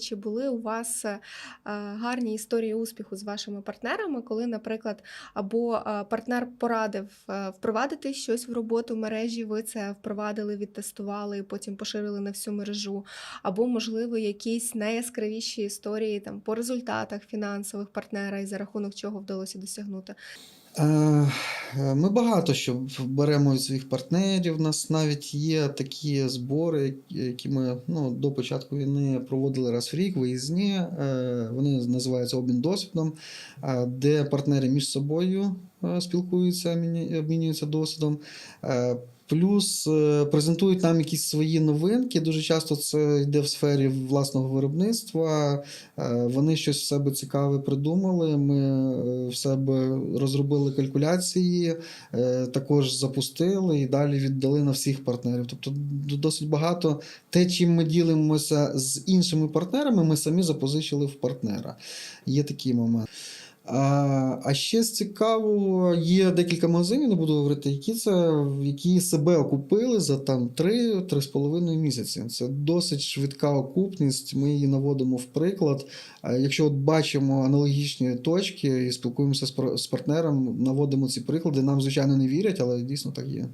Чи були у вас е, гарні історії успіху з вашими партнерами, коли, наприклад, або е, партнер порадив е, впровадити щось в роботу мережі, ви це впровадили, відтестували потім поширили на всю мережу, або, можливо, якісь найяскравіші історії там по результатах фінансових партнера і за рахунок чого вдалося досягнути? Е, е, Ми багато що беремо від своїх партнерів. У нас навіть є такі збори, які ми ну, до початку війни проводили раз в рік, виїзні. Е, Вони називаються обмін досвідом, де партнери між собою спілкуються, обмінюються досвідом. Е, Плюс е, презентують нам якісь свої новинки. Дуже часто це йде в сфері власного виробництва. Е, Вони щось в себе цікаве придумали. Ми е, в себе розробили калькуляції, е, також запустили і далі віддали на всіх партнерів. Тобто досить багато те, чим ми ділимося з іншими партнерами, ми самі запозичили в партнера. Є такий момент. А, ще з цікавого, є декілька магазинів, не буду говорити, які це, які себе окупили за там 3-3,5 місяці. Це досить швидка окупність. Ми її наводимо в приклад. Якщо от бачимо аналогічні точки і спілкуємося з партнером, наводимо ці приклади. Нам, звичайно, не вірять, але дійсно так є.